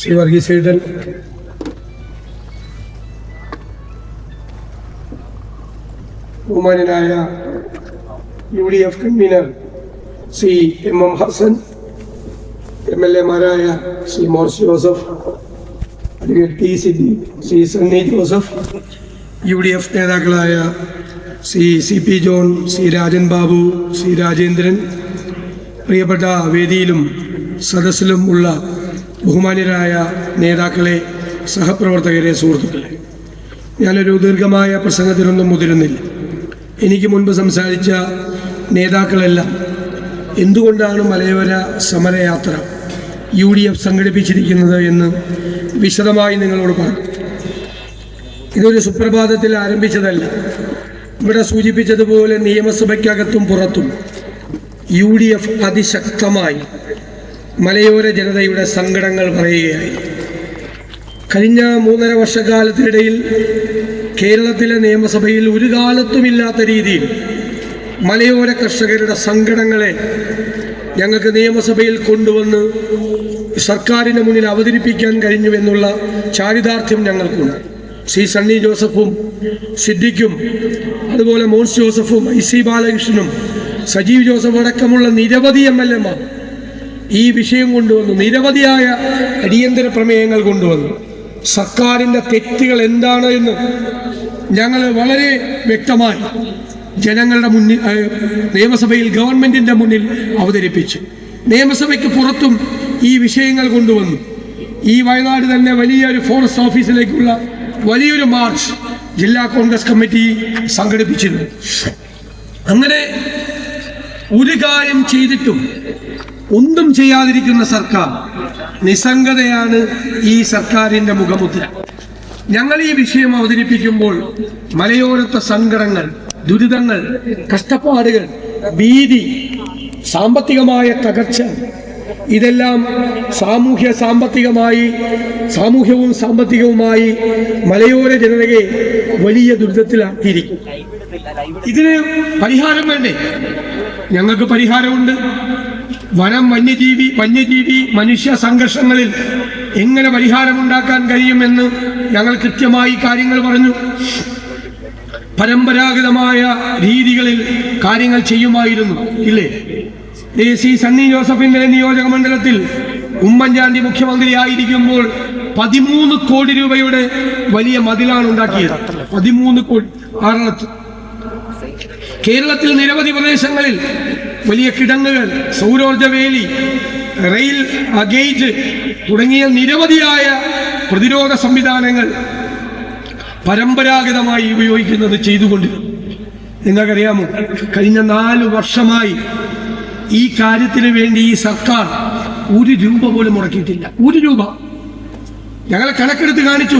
ശ്രീ വർഗീസേട്ടൻ ബഹുമാനായ U D F convener Shri M M Hassan M L എമാരായ Shri Mons Joseph advocate T C Shri Sunny Joseph U D F നേതാക്കളായ Shri C P John C Rajan Babu C Rajendran പ്രിയപ്പെട്ട വേദിയിലും സദസ്സിലും ഉള്ള ബഹുമാന്യരായ നേതാക്കളെ സഹപ്രവർത്തകരെ സുഹൃത്തുക്കളെ ഞാനൊരു ദീർഘമായ പ്രസംഗത്തിനൊന്നും മുതിരുന്നില്ല. എനിക്ക് മുൻപ് സംസാരിച്ച നേതാക്കളെല്ലാം എന്തുകൊണ്ടാണ് മലയോര സമരയാത്ര യു ഡി എഫ് സംഘടിപ്പിച്ചിരിക്കുന്നത് എന്ന് വിശദമായി നിങ്ങളോട് പറഞ്ഞു ഇതൊരു സുപ്രഭാതത്തിൽ ആരംഭിച്ചതല്ല. ഇവിടെ സൂചിപ്പിച്ചതുപോലെ നിയമസഭയ്ക്കകത്തും പുറത്തും യു ഡി എഫ് അതിശക്തമായി മലയോര ജനതയുടെ സങ്കടങ്ങൾ പറയുകയായി. കഴിഞ്ഞ മൂന്നര വർഷക്കാലത്തിനിടയിൽ കേരളത്തിലെ നിയമസഭയിൽ ഒരു കാലത്തുമില്ലാത്ത രീതിയിൽ മലയോര കർഷകരുടെ സങ്കടങ്ങളെ ഞങ്ങൾക്ക് നിയമസഭയിൽ കൊണ്ടുവന്ന് സർക്കാരിന് മുന്നിൽ അവതരിപ്പിക്കാൻ കഴിഞ്ഞുവെന്നുള്ള ചാരിതാർത്ഥ്യം ഞങ്ങൾക്കുണ്ട്. ശ്രീ സണ്ണി ജോസഫും സിദ്ദിഖും അതുപോലെ മോൻസ് ജോസഫും ഐ സി ബാലകൃഷ്ണനും സജീവ് ജോസഫ് അടക്കമുള്ള നിരവധി എം എൽ എമാർ ഈ വിഷയം കൊണ്ടുവന്നു. നിരവധിയായ അടിയന്തര പ്രമേയങ്ങൾ കൊണ്ടുവന്നു. സർക്കാരിന്റെ തെറ്റുകൾ എന്താണ് എന്ന് ഞങ്ങൾ വളരെ വ്യക്തമായി ജനങ്ങളുടെ മുന്നിൽ നിയമസഭയിൽ ഗവൺമെന്റിന്റെ മുന്നിൽ അവതരിപ്പിച്ചു. നിയമസഭയ്ക്ക് പുറത്തും ഈ വിഷയങ്ങൾ കൊണ്ടുവന്നു. ഈ വയനാട് തന്നെ വലിയൊരു ഫോറസ്റ്റ് ഓഫീസിലേക്കുള്ള വലിയൊരു മാർച്ച് ജില്ലാ കോൺഗ്രസ് കമ്മിറ്റി സംഘടിപ്പിച്ചിരുന്നു. അങ്ങനെ ഒരു കാര്യം ചെയ്തിട്ടും ഒന്നും ചെയ്യാതിരിക്കുന്ന സർക്കാർ നിസ്സംഗതയാണ് ഈ സർക്കാരിന്റെ മുഖമുദ്ര. ഞങ്ങൾ ഈ വിഷയം അവതരിപ്പിക്കുമ്പോൾ മലയോരത്തെ സങ്കടങ്ങൾ ദുരിതങ്ങൾ കഷ്ടപ്പാടുകൾ ഭീതി സാമ്പത്തികമായ തകർച്ച ഇതെല്ലാം സാമൂഹ്യ സാമ്പത്തികമായി സാമൂഹ്യവും സാമ്പത്തികവുമായി മലയോര ജനതയെ വലിയ ദുരിതത്തിലാക്കിയിരിക്കും. ഇതിന് പരിഹാരം വേണ്ടേ? ഞങ്ങൾക്ക് പരിഹാരമുണ്ട്. വനം വന്യജീവി വന്യജീവി മനുഷ്യ സംഘർഷങ്ങളിൽ എങ്ങനെ പരിഹാരമുണ്ടാക്കാൻ കഴിയുമെന്ന് ഞങ്ങൾ കൃത്യമായി കാര്യങ്ങൾ പറഞ്ഞു. പരമ്പരാഗതമായ രീതികളിൽ കാര്യങ്ങൾ ചെയ്യുമായിരുന്നു ഇല്ലേ? ഈ സി സണ്ണി ജോസഫിന്റെ നിയോജക മണ്ഡലത്തിൽ ഉമ്മൻചാണ്ടി മുഖ്യമന്ത്രി ആയിരിക്കുമ്പോൾ പതിമൂന്ന് കോടി രൂപയുടെ വലിയ മതിലാണ് ഉണ്ടാക്കിയത്. പതിമൂന്ന് കോടി ആറളത്ത് കേരളത്തിൽ നിരവധി പ്രദേശങ്ങളിൽ വലിയ കിടങ്ങുകൾ സൗരോർജ വേലി റെയിൽ ഗേജ് തുടങ്ങിയ നിരവധിയായ പ്രതിരോധ സംവിധാനങ്ങൾ പരമ്പരാഗതമായി ഉപയോഗിക്കുന്നത് ചെയ്തുകൊണ്ടിരുന്നു. നിങ്ങൾക്കറിയാമോ? കഴിഞ്ഞ നാല് വർഷമായി ഈ കാര്യത്തിന് വേണ്ടി ഈ സർക്കാർ ഒരു രൂപ പോലും മുടക്കിയിട്ടില്ല. ഒരു രൂപ. ഞങ്ങളെ കണക്കെടുത്ത് കാണിച്ചു.